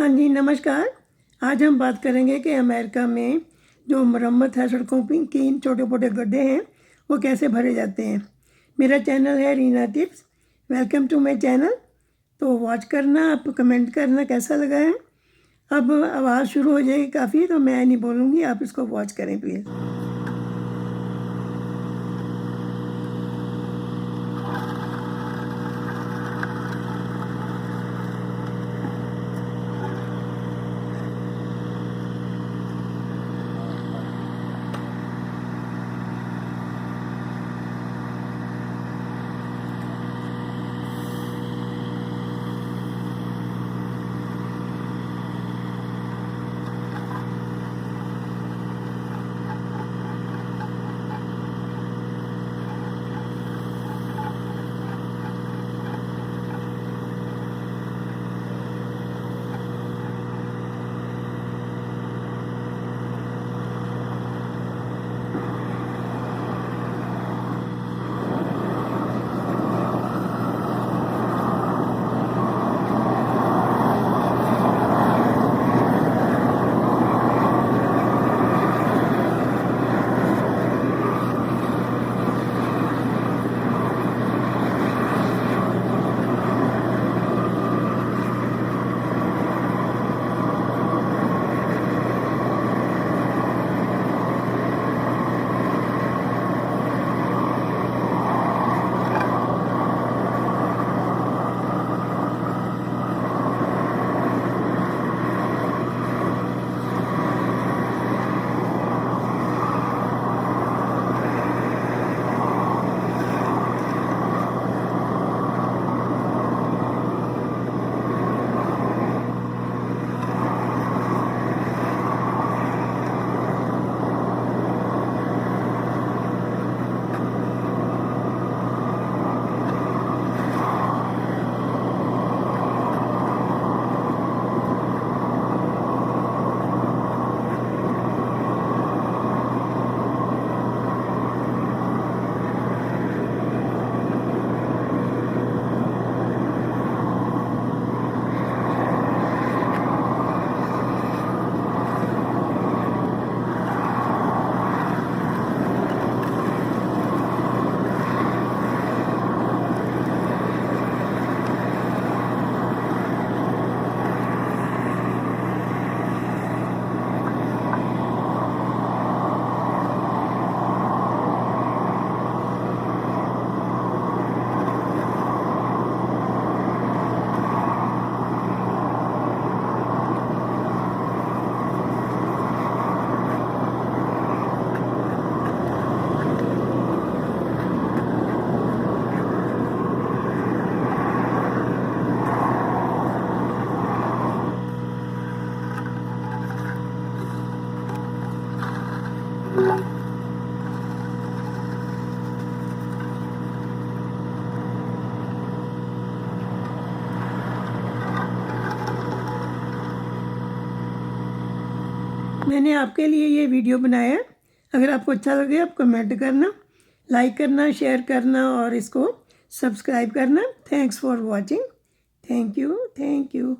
हाँ जी, नमस्कार। आज हम बात करेंगे कि अमेरिका में जो मरम्मत है सड़कों पर तीन छोटे मोटे गड्ढे हैं, वो कैसे भरे जाते हैं। मेरा चैनल है Reena tips. Welcome to my channel. तो वॉच करना, आप कमेंट करना कैसा लगा है? अब आवाज़ शुरू हो जाएगी काफ़ी तो मैं नहीं बोलूँगी, आप इसको वॉच करें प्लीज़ मैंने आपके लिए ये वीडियो बनाया है। अगर आपको अच्छा लगे, आप कमेंट करना, लाइक करना, शेयर करना और इसको सब्सक्राइब करना। Thanks for watching thank you thank you